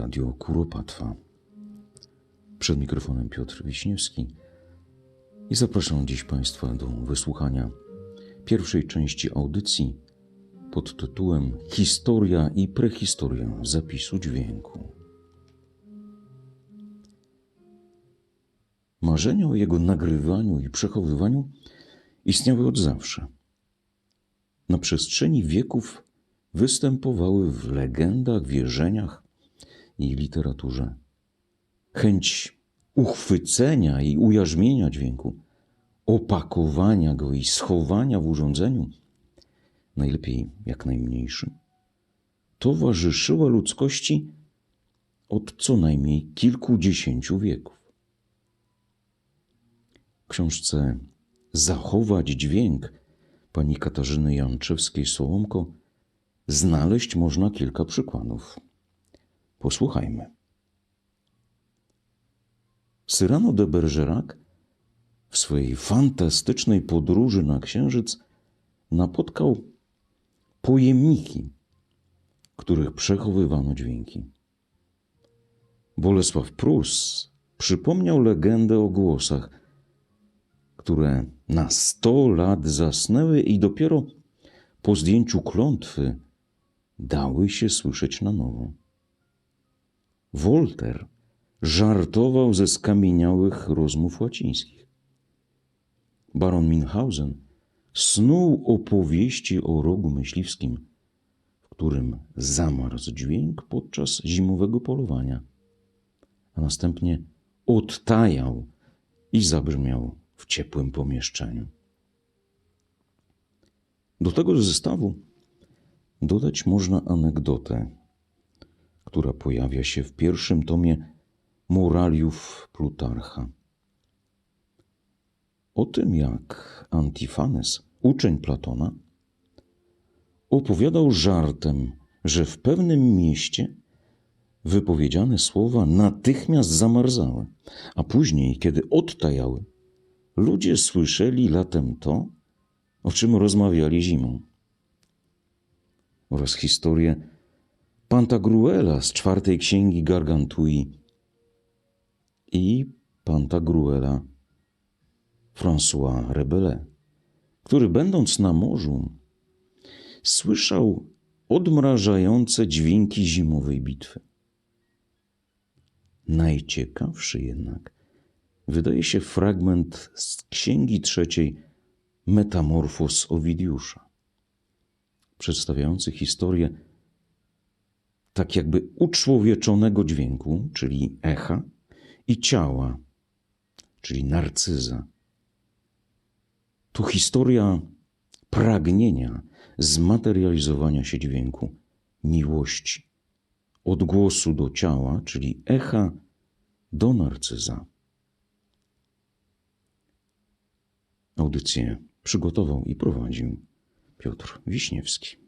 Radio Kuropatwa. Przed mikrofonem Piotr Wiśniewski i zapraszam dziś Państwa do wysłuchania pierwszej części audycji pod tytułem Historia i prehistoria zapisu dźwięku. Marzenia o jego nagrywaniu i przechowywaniu istniały od zawsze. Na przestrzeni wieków występowały w legendach, wierzeniach i literaturze. Chęć uchwycenia i ujarzmienia dźwięku, opakowania go i schowania w urządzeniu, najlepiej jak najmniejszym, towarzyszyła ludzkości od co najmniej kilkudziesięciu wieków. W książce Zachować dźwięk pani Katarzyny Janczewskiej-Sołomko znaleźć można kilka przykładów. Posłuchajmy. Cyrano de Bergerac w swojej fantastycznej podróży na Księżyc napotkał pojemniki, których przechowywano dźwięki. Bolesław Prus przypomniał legendę o głosach, które na sto lat zasnęły i dopiero po zdjęciu klątwy dały się słyszeć na nowo. Wolter żartował ze skamieniałych rozmów łacińskich. Baron Minhausen snuł opowieści o rogu myśliwskim, w którym zamarzł dźwięk podczas zimowego polowania, a następnie odtajał i zabrzmiał w ciepłym pomieszczeniu. Do tego zestawu dodać można anegdotę, która pojawia się w pierwszym tomie Moraliów Plutarcha. O tym, jak Antifanes, uczeń Platona, opowiadał żartem, że w pewnym mieście wypowiedziane słowa natychmiast zamarzały, a później, kiedy odtajały, ludzie słyszeli latem to, o czym rozmawiali zimą. Oraz historię Pantagruela z czwartej księgi Gargantui i Pantagruela François Rabelais, który będąc na morzu słyszał odmrażające dźwięki zimowej bitwy. Najciekawszy jednak wydaje się fragment z księgi trzeciej Metamorfos Owidiusza, przedstawiający historię tak jakby uczłowieczonego dźwięku, czyli echa, i ciała, czyli narcyza. To historia pragnienia zmaterializowania się dźwięku, miłości, odgłosu do ciała, czyli echa do narcyza. Audycję przygotował i prowadził Piotr Wiśniewski.